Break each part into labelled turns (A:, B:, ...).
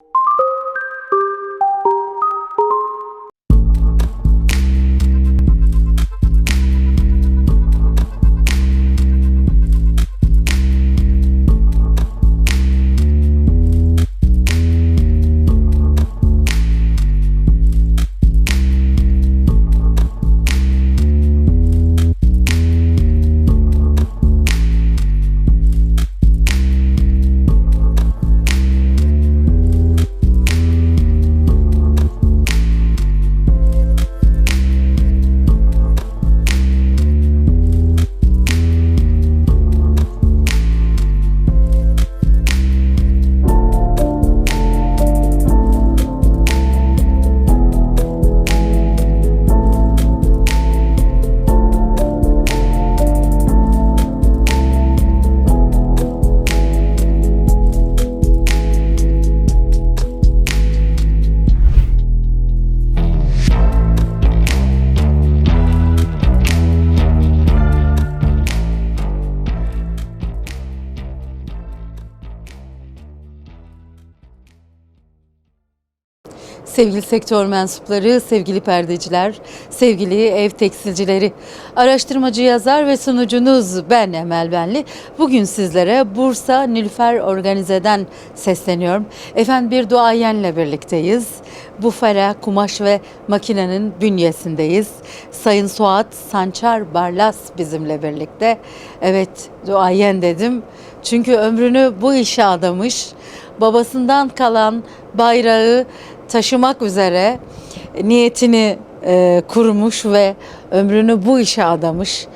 A: you Sevgili sektör mensupları, sevgili perdeciler, sevgili ev tekstilcileri, araştırmacı yazar ve sunucunuz ben Emel Benli. Bugün sizlere Bursa Nilüfer Organize'den sesleniyorum. Efendim bir duayenle birlikteyiz. Bufera Kumaş ve Makinenin bünyesindeyiz. Sayın Suat Sançar Barlas bizimle birlikte. Evet duayen dedim. Çünkü ömrünü bu işe adamış. Babasından kalan bayrağı taşımak üzere niyetini e, kurmuş ve ömrünü bu işe adamış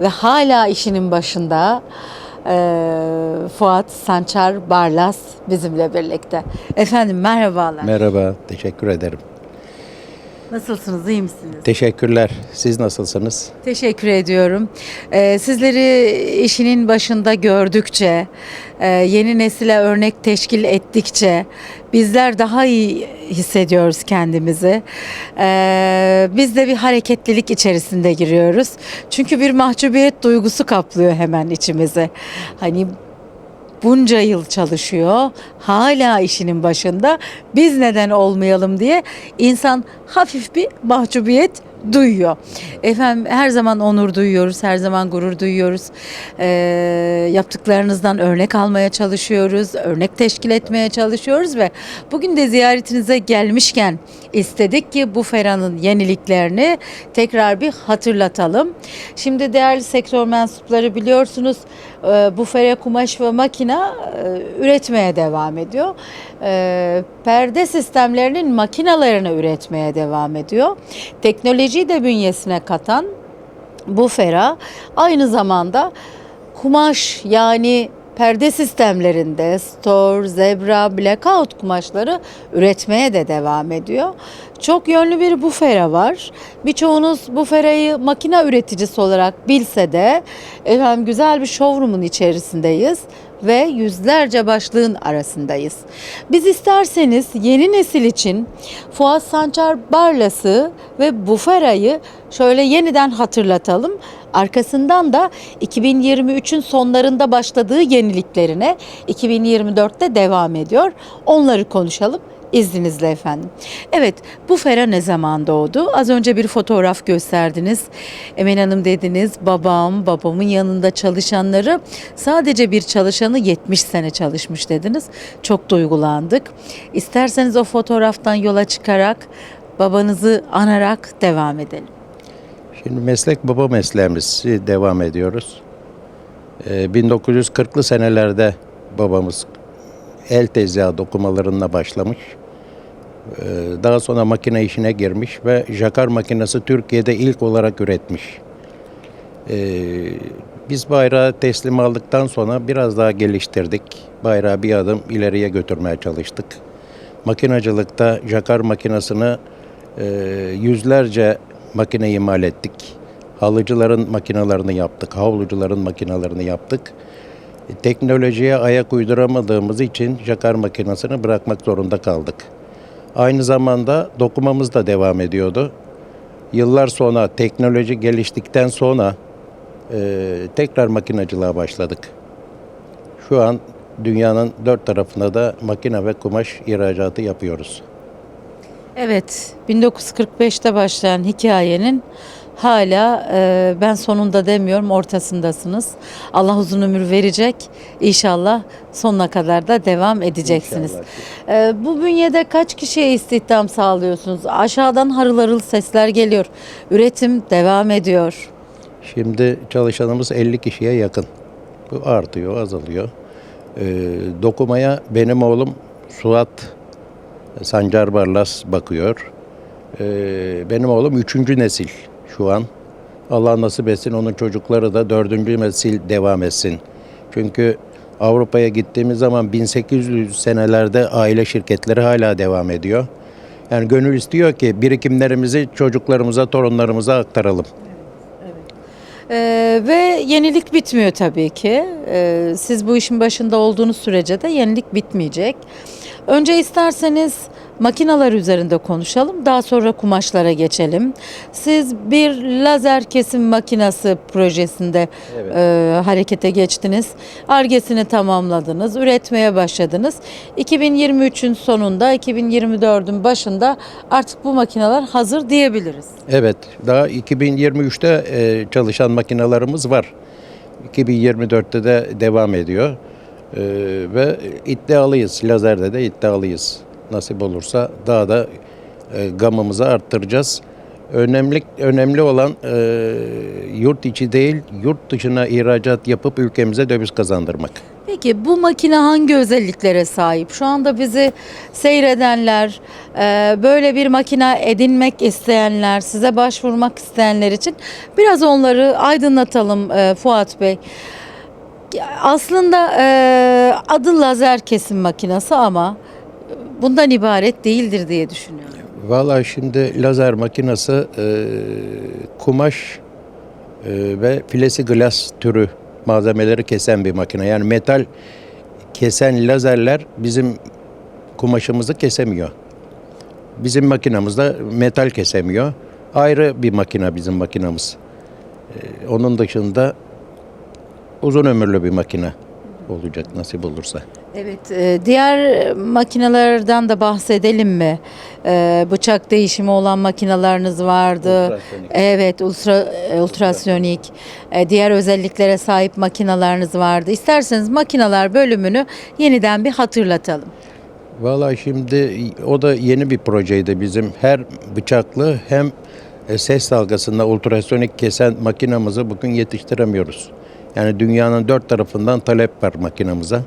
A: ve hala işinin başında e, Fuat Sançar Barlas bizimle birlikte. Efendim merhabalar.
B: Merhaba, teşekkür ederim.
A: Nasılsınız, iyi misiniz?
B: Teşekkürler. Siz nasılsınız?
A: Teşekkür ediyorum. Ee, sizleri işinin başında gördükçe, e, yeni nesile örnek teşkil ettikçe bizler daha iyi hissediyoruz kendimizi. Ee, biz de bir hareketlilik içerisinde giriyoruz. Çünkü bir mahcubiyet duygusu kaplıyor hemen içimizi. Hani bunca yıl çalışıyor, hala işinin başında. Biz neden olmayalım diye insan hafif bir mahcubiyet duyuyor. Efendim her zaman onur duyuyoruz, her zaman gurur duyuyoruz. Ee, yaptıklarınızdan örnek almaya çalışıyoruz, örnek teşkil etmeye çalışıyoruz ve bugün de ziyaretinize gelmişken istedik ki bu Fera'nın yeniliklerini tekrar bir hatırlatalım. Şimdi değerli sektör mensupları biliyorsunuz e, bu Fera kumaş ve makina e, üretmeye devam ediyor. E, Perde sistemlerinin makinalarını üretmeye devam ediyor. Teknolojiyi de bünyesine katan bu Fera aynı zamanda kumaş yani perde sistemlerinde store, zebra, blackout kumaşları üretmeye de devam ediyor. Çok yönlü bir bufera var. Birçoğunuz buferayı makine üreticisi olarak bilse de efendim güzel bir showroom'un içerisindeyiz ve yüzlerce başlığın arasındayız. Biz isterseniz yeni nesil için Fuat Sancar Barlas'ı ve Bufera'yı şöyle yeniden hatırlatalım. Arkasından da 2023'ün sonlarında başladığı yeniliklerine 2024'te devam ediyor. Onları konuşalım. İzninizle efendim. Evet, bu Fera ne zaman doğdu? Az önce bir fotoğraf gösterdiniz. Emen Hanım dediniz, babam, babamın yanında çalışanları sadece bir çalışanı 70 sene çalışmış dediniz. Çok duygulandık. İsterseniz o fotoğraftan yola çıkarak babanızı anarak devam edelim.
B: Şimdi meslek baba mesleğimiz devam ediyoruz. Ee, 1940'lı senelerde babamız el tezgahı dokumalarına başlamış. Ee, Daha sonra makine işine girmiş ve jakar makinesi Türkiye'de ilk olarak üretmiş. Ee, Biz bayrağı teslim aldıktan sonra biraz daha geliştirdik. Bayrağı bir adım ileriye götürmeye çalıştık. Makinacılıkta jakar makinesini e, yüzlerce makine imal ettik. Halıcıların makinalarını yaptık, havlucuların makinalarını yaptık. Teknolojiye ayak uyduramadığımız için jakar makinesini bırakmak zorunda kaldık. Aynı zamanda dokumamız da devam ediyordu. Yıllar sonra teknoloji geliştikten sonra e, tekrar makinacılığa başladık. Şu an dünyanın dört tarafında da makine ve kumaş ihracatı yapıyoruz.
A: Evet, 1945'te başlayan hikayenin hala e, ben sonunda demiyorum ortasındasınız. Allah uzun ömür verecek. İnşallah sonuna kadar da devam edeceksiniz. E, bu bünyede kaç kişiye istihdam sağlıyorsunuz? Aşağıdan harıl harıl sesler geliyor. Üretim devam ediyor.
B: Şimdi çalışanımız 50 kişiye yakın. Bu artıyor, azalıyor. Ee, dokumaya benim oğlum Suat Sancar Barlas bakıyor. Ee, benim oğlum üçüncü nesil şu an. Allah nasip etsin onun çocukları da dördüncü nesil devam etsin. Çünkü Avrupa'ya gittiğimiz zaman 1800 senelerde aile şirketleri hala devam ediyor. Yani gönül istiyor ki birikimlerimizi çocuklarımıza, torunlarımıza aktaralım.
A: Ee, ve yenilik bitmiyor tabii ki. Ee, siz bu işin başında olduğunuz sürece de yenilik bitmeyecek. Önce isterseniz makinalar üzerinde konuşalım. Daha sonra kumaşlara geçelim. Siz bir lazer kesim makinası projesinde
B: Evet.
A: e, harekete geçtiniz. Argesini tamamladınız. Üretmeye başladınız. 2023'ün sonunda, 2024'ün başında artık bu makineler hazır diyebiliriz.
B: Evet, daha 2023'te e, çalışan makinalarımız var. 2024'te de devam ediyor. E, ve iddialıyız, lazerde de iddialıyız. Nasip olursa daha da e, gamımızı arttıracağız. Önemli önemli olan e, yurt içi değil, yurt dışına ihracat yapıp ülkemize döviz kazandırmak.
A: Peki bu makine hangi özelliklere sahip? Şu anda bizi seyredenler, e, böyle bir makine edinmek isteyenler, size başvurmak isteyenler için biraz onları aydınlatalım e, Fuat Bey. Aslında e, adı lazer kesim makinesi ama bundan ibaret değildir diye düşünüyorum.
B: Valla şimdi lazer makinası e, kumaş e, ve plexiglas türü malzemeleri kesen bir makine. Yani metal kesen lazerler bizim kumaşımızı kesemiyor. Bizim makinamızda metal kesemiyor. Ayrı bir makine bizim makinamız. E, onun dışında uzun ömürlü bir makine olacak nasip olursa.
A: Evet, e, diğer makinelerden de bahsedelim mi? E, bıçak değişimi olan makinalarınız vardı.
B: Ultrasonik.
A: Evet, ultra e, ultrasonik. E, diğer özelliklere sahip makinalarınız vardı. İsterseniz makineler bölümünü yeniden bir hatırlatalım.
B: Valla şimdi o da yeni bir projeydi bizim. Her bıçaklı hem ses dalgasında ultrasonik kesen makinamızı bugün yetiştiremiyoruz. Yani dünyanın dört tarafından talep var makinamıza.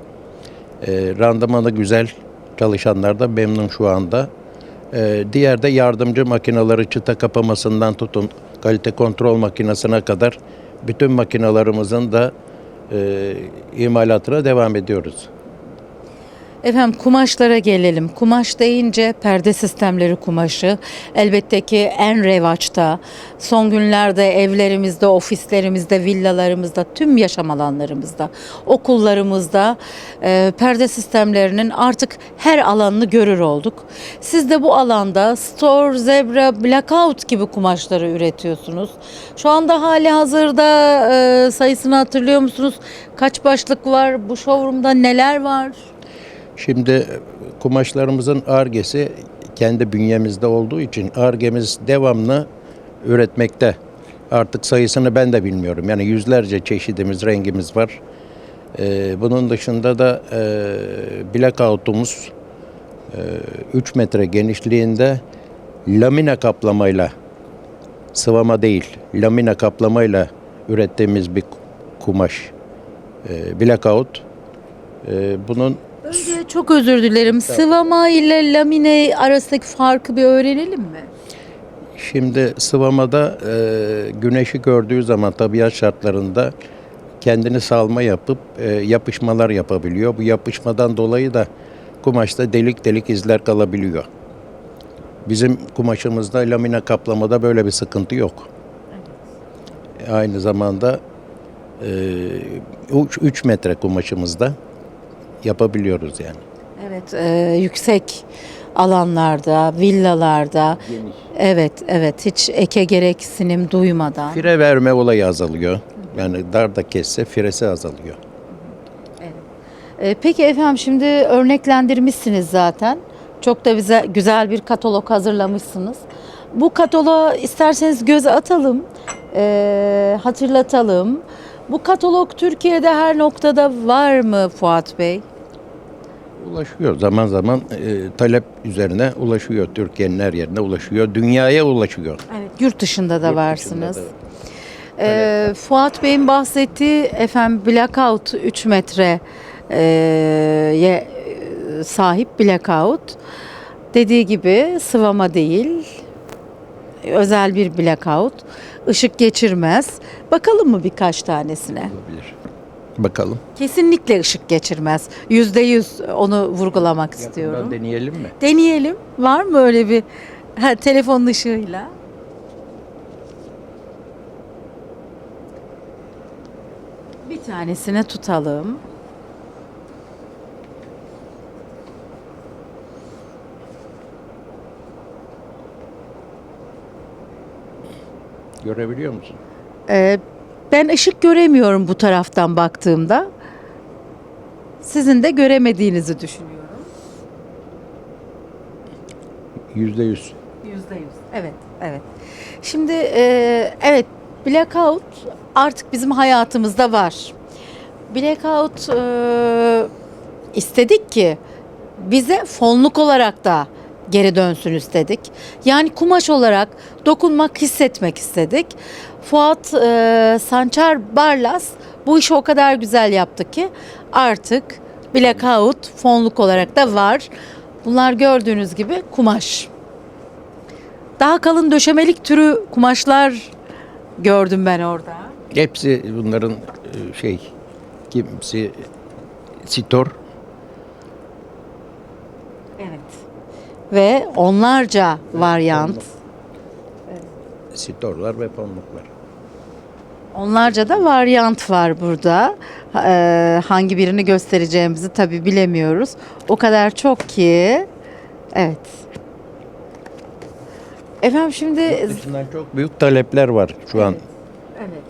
B: E, randımanı güzel, çalışanlar da memnun şu anda. E, diğer de yardımcı makinaları çıta kapamasından tutun kalite kontrol makinesine kadar bütün makinalarımızın da e, imalatına devam ediyoruz.
A: Efendim kumaşlara gelelim. Kumaş deyince perde sistemleri kumaşı elbette ki en revaçta. Son günlerde evlerimizde, ofislerimizde, villalarımızda, tüm yaşam alanlarımızda, okullarımızda e, perde sistemlerinin artık her alanını görür olduk. Siz de bu alanda Store, Zebra, Blackout gibi kumaşları üretiyorsunuz. Şu anda hali hazırda e, sayısını hatırlıyor musunuz? Kaç başlık var? Bu showroom'da neler var?
B: Şimdi kumaşlarımızın argesi kendi bünyemizde olduğu için argemiz devamlı üretmekte. Artık sayısını ben de bilmiyorum. Yani yüzlerce çeşidimiz, rengimiz var. Ee, bunun dışında da e, blackout'umuz e, 3 metre genişliğinde lamine kaplamayla, sıvama değil, lamine kaplamayla ürettiğimiz bir kumaş. E, blackout. E, bunun
A: Önce çok özür dilerim. Sıvama ile lamine arasındaki farkı bir öğrenelim mi?
B: Şimdi sıvamada e, güneşi gördüğü zaman tabiat şartlarında kendini salma yapıp e, yapışmalar yapabiliyor. Bu yapışmadan dolayı da kumaşta delik delik izler kalabiliyor. Bizim kumaşımızda lamine kaplamada böyle bir sıkıntı yok. Aynı zamanda 3 metre kumaşımızda yapabiliyoruz yani.
A: Evet, e, yüksek alanlarda, villalarda. Evet, evet hiç eke gereksinim duymadan.
B: Fire verme olayı azalıyor. Yani dar da kesse firesi azalıyor.
A: E, peki efendim şimdi örneklendirmişsiniz zaten. Çok da bize güzel bir katalog hazırlamışsınız. Bu kataloğa isterseniz göz atalım, e, hatırlatalım. Bu katalog Türkiye'de her noktada var mı Fuat Bey?
B: Ulaşıyor zaman zaman e, talep üzerine ulaşıyor. Türkiye'nin her yerine ulaşıyor. Dünyaya ulaşıyor.
A: Evet. Yurt dışında da
B: Yurt
A: varsınız.
B: dışında da.
A: Ee, Fuat Bey'in bahsettiği efendim blackout 3 metre e, ye sahip blackout. Dediği gibi sıvama değil. Özel bir blackout. Işık geçirmez. Bakalım mı birkaç tanesine?
B: Olabilir. Bakalım.
A: Kesinlikle ışık geçirmez. Yüzde yüz onu vurgulamak istiyorum.
B: Deneyelim mi?
A: Deneyelim. Var mı öyle bir ha, telefonun ışığıyla? Bir tanesine tutalım.
B: Görebiliyor musun?
A: Ee, ben ışık göremiyorum bu taraftan baktığımda. Sizin de göremediğinizi düşünüyorum.
B: Yüzde yüz.
A: Yüzde yüz. Evet, evet. Şimdi e, evet blackout artık bizim hayatımızda var. Blackout e, istedik ki bize fonluk olarak da geri dönsün istedik. Yani kumaş olarak dokunmak, hissetmek istedik. Fuat e, Sançar Barlas bu işi o kadar güzel yaptı ki artık blackout fonluk olarak da var. Bunlar gördüğünüz gibi kumaş. Daha kalın döşemelik türü kumaşlar gördüm ben orada.
B: Hepsi bunların e, şey kimisi sitor
A: Evet. Ve onlarca varyant,
B: sitorlar ve pamuklar.
A: onlarca da varyant var burada. Eee, hangi birini göstereceğimizi tabi bilemiyoruz. O kadar çok ki. Evet. Efendim şimdi
B: Dışından çok büyük talepler var şu an
A: evet.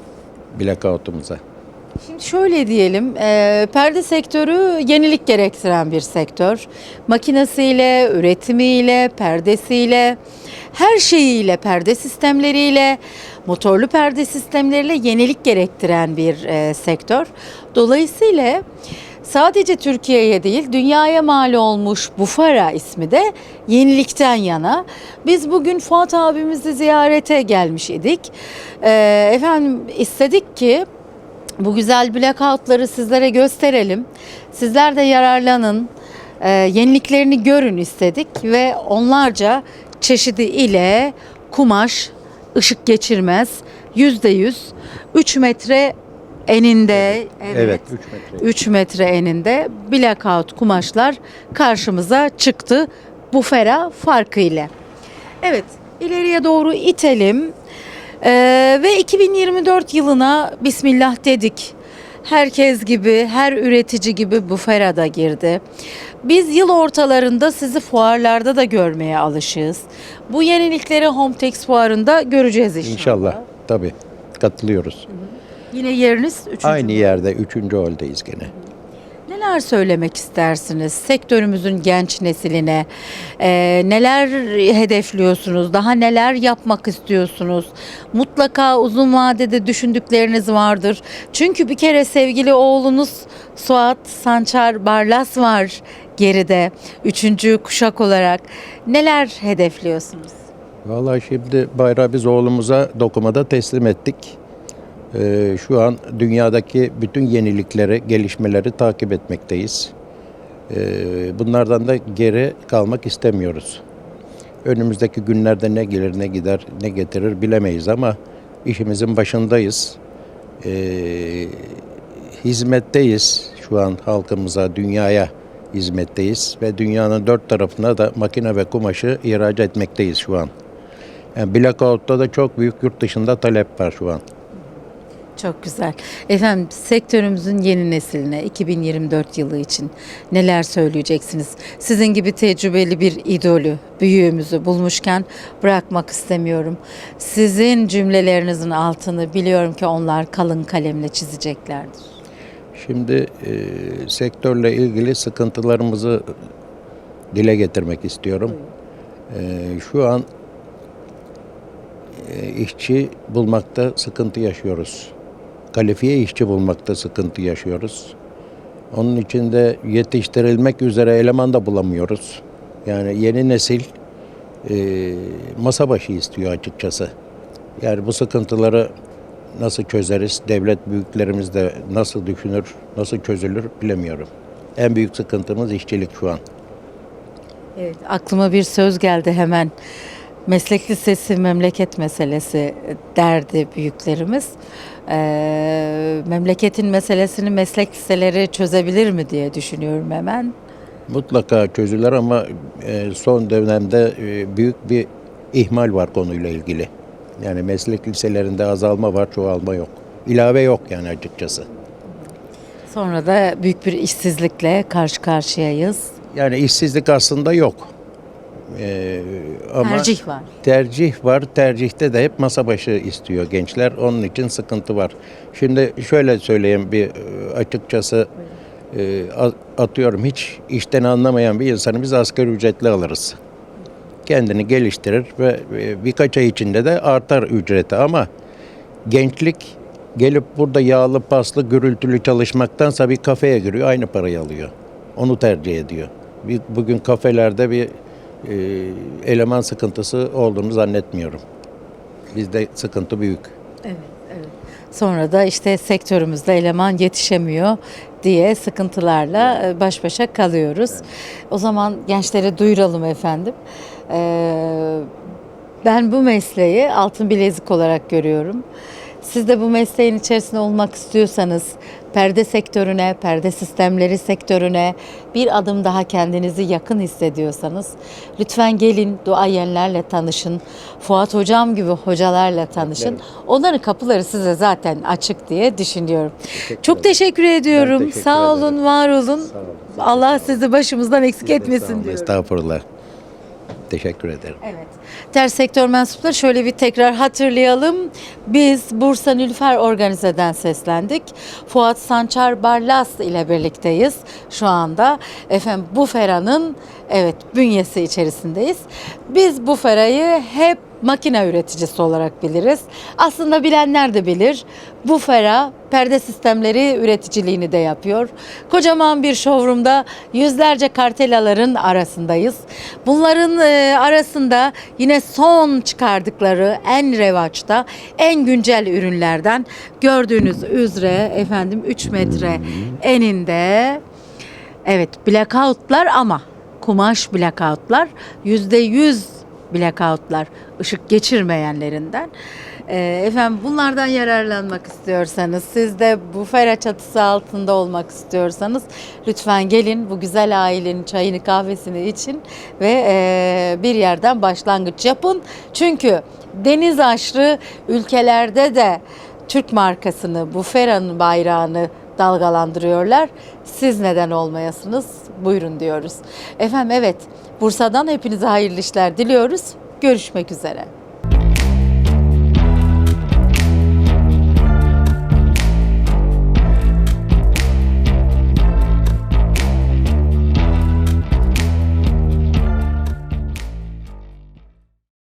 B: blackout'umuza.
A: Şimdi şöyle diyelim, e, perde sektörü yenilik gerektiren bir sektör. Makinesiyle, üretimiyle, perdesiyle, her şeyiyle, perde sistemleriyle, motorlu perde sistemleriyle yenilik gerektiren bir e, sektör. Dolayısıyla sadece Türkiye'ye değil, dünyaya mal olmuş Bufara ismi de yenilikten yana. Biz bugün Fuat abimizi ziyarete gelmiş idik. E, efendim istedik ki bu güzel blackoutları sizlere gösterelim. Sizler de yararlanın. Ee, yeniliklerini görün istedik ve onlarca çeşidi ile kumaş ışık geçirmez. Yüzde yüz 3 metre eninde
B: Evet, 3 metre.
A: 3 metre eninde blackout kumaşlar karşımıza çıktı bufera farkı ile. Evet ileriye doğru itelim Ee, ve 2024 yılına Bismillah dedik. Herkes gibi, her üretici gibi bufera da girdi. Biz yıl ortalarında sizi fuarlarda da görmeye alışığız. Bu yenilikleri Hometex fuarında göreceğiz inşallah.
B: İnşallah. Tabii. Katılıyoruz.
A: Yine yeriniz üçüncü.
B: Aynı yerde 3. holdeyiz gene.
A: Neler söylemek istersiniz sektörümüzün genç nesiline? Ee, neler hedefliyorsunuz? Daha neler yapmak istiyorsunuz? Mutlaka uzun vadede düşündükleriniz vardır. Çünkü bir kere sevgili oğlunuz Suat Sançar Barlas var geride. Üçüncü kuşak olarak. Neler hedefliyorsunuz?
B: Vallahi şimdi bayrağı biz oğlumuza dokumada teslim ettik. Ee, şu an dünyadaki bütün yenilikleri, gelişmeleri takip etmekteyiz. Ee, bunlardan da geri kalmak istemiyoruz. Önümüzdeki günlerde ne gelir, ne gider, ne getirir bilemeyiz ama işimizin başındayız. Ee, hizmetteyiz şu an halkımıza, dünyaya hizmetteyiz ve dünyanın dört tarafına da makine ve kumaşı ihraç etmekteyiz şu an. Yani Blackout'ta da çok büyük yurt dışında talep var şu an.
A: Çok güzel. Efendim sektörümüzün yeni nesline 2024 yılı için neler söyleyeceksiniz? Sizin gibi tecrübeli bir idolü, büyüğümüzü bulmuşken bırakmak istemiyorum. Sizin cümlelerinizin altını biliyorum ki onlar kalın kalemle çizeceklerdir.
B: Şimdi e, sektörle ilgili sıkıntılarımızı dile getirmek istiyorum. E, şu an e, işçi bulmakta sıkıntı yaşıyoruz. Kalifiye işçi bulmakta sıkıntı yaşıyoruz. Onun için de yetiştirilmek üzere eleman da bulamıyoruz. Yani yeni nesil e, masa başı istiyor açıkçası. Yani bu sıkıntıları nasıl çözeriz, devlet büyüklerimiz de nasıl düşünür, nasıl çözülür bilemiyorum. En büyük sıkıntımız işçilik şu an.
A: Evet, aklıma bir söz geldi hemen. Meslek lisesi memleket meselesi derdi büyüklerimiz. Ee, memleketin meselesini meslek liseleri çözebilir mi diye düşünüyorum hemen.
B: Mutlaka çözülür ama e, son dönemde e, büyük bir ihmal var konuyla ilgili. Yani meslek liselerinde azalma var, çoğalma yok. İlave yok yani açıkçası.
A: Sonra da büyük bir işsizlikle karşı karşıyayız.
B: Yani işsizlik aslında yok. E, ama
A: Tercih var.
B: tercih var. Tercihte de hep masa başı istiyor gençler. Onun için sıkıntı var. Şimdi şöyle söyleyeyim bir e, açıkçası e, atıyorum hiç işten anlamayan bir insanı biz asgari ücretli alırız. Kendini geliştirir ve e, birkaç ay içinde de artar ücreti ama gençlik gelip burada yağlı paslı gürültülü çalışmaktansa bir kafeye giriyor aynı parayı alıyor. Onu tercih ediyor. Bir, bugün kafelerde bir eleman sıkıntısı olduğunu zannetmiyorum. Bizde sıkıntı büyük.
A: Evet, evet. Sonra da işte sektörümüzde eleman yetişemiyor diye sıkıntılarla e, baş başa kalıyoruz. O zaman gençlere duyuralım efendim. Ee, ben bu mesleği altın bilezik olarak görüyorum. Siz de bu mesleğin içerisinde olmak istiyorsanız perde sektörüne, perde sistemleri sektörüne bir adım daha kendinizi yakın hissediyorsanız lütfen gelin duayenlerle tanışın. Fuat hocam gibi hocalarla tanışın. Onların kapıları size zaten açık diye düşünüyorum. Çok teşekkür ediyorum.
B: teşekkür
A: Sağ olun,
B: ederim.
A: var olun.
B: Sağ olun.
A: Allah sizi başımızdan eksik
B: Sağ
A: etmesin
B: olun,
A: diyorum.
B: Estağfurullah. Teşekkür ederim.
A: Evet. Ters sektör mensupları şöyle bir tekrar hatırlayalım. Biz Bursa Nülfer Organize'den seslendik. Fuat Sançar Barlas ile birlikteyiz şu anda. Efendim bu feranın evet bünyesi içerisindeyiz. Biz bu ferayı hep makine üreticisi olarak biliriz. Aslında bilenler de bilir. Bu fera perde sistemleri üreticiliğini de yapıyor. Kocaman bir showroom'da yüzlerce kartelaların arasındayız. Bunların e, arasında yine son çıkardıkları en revaçta, en güncel ürünlerden gördüğünüz üzere efendim 3 metre eninde evet blackoutlar ama kumaş blackoutlar yüzde yüz blackoutlar ışık geçirmeyenlerinden. Ee, efendim bunlardan yararlanmak istiyorsanız siz de bu fera çatısı altında olmak istiyorsanız lütfen gelin bu güzel ailenin çayını kahvesini için ve e, bir yerden başlangıç yapın. Çünkü deniz aşırı ülkelerde de Türk markasını, bu feranın bayrağını dalgalandırıyorlar. Siz neden olmayasınız? Buyurun diyoruz. Efendim evet Bursa'dan hepinize hayırlı işler diliyoruz. Görüşmek üzere.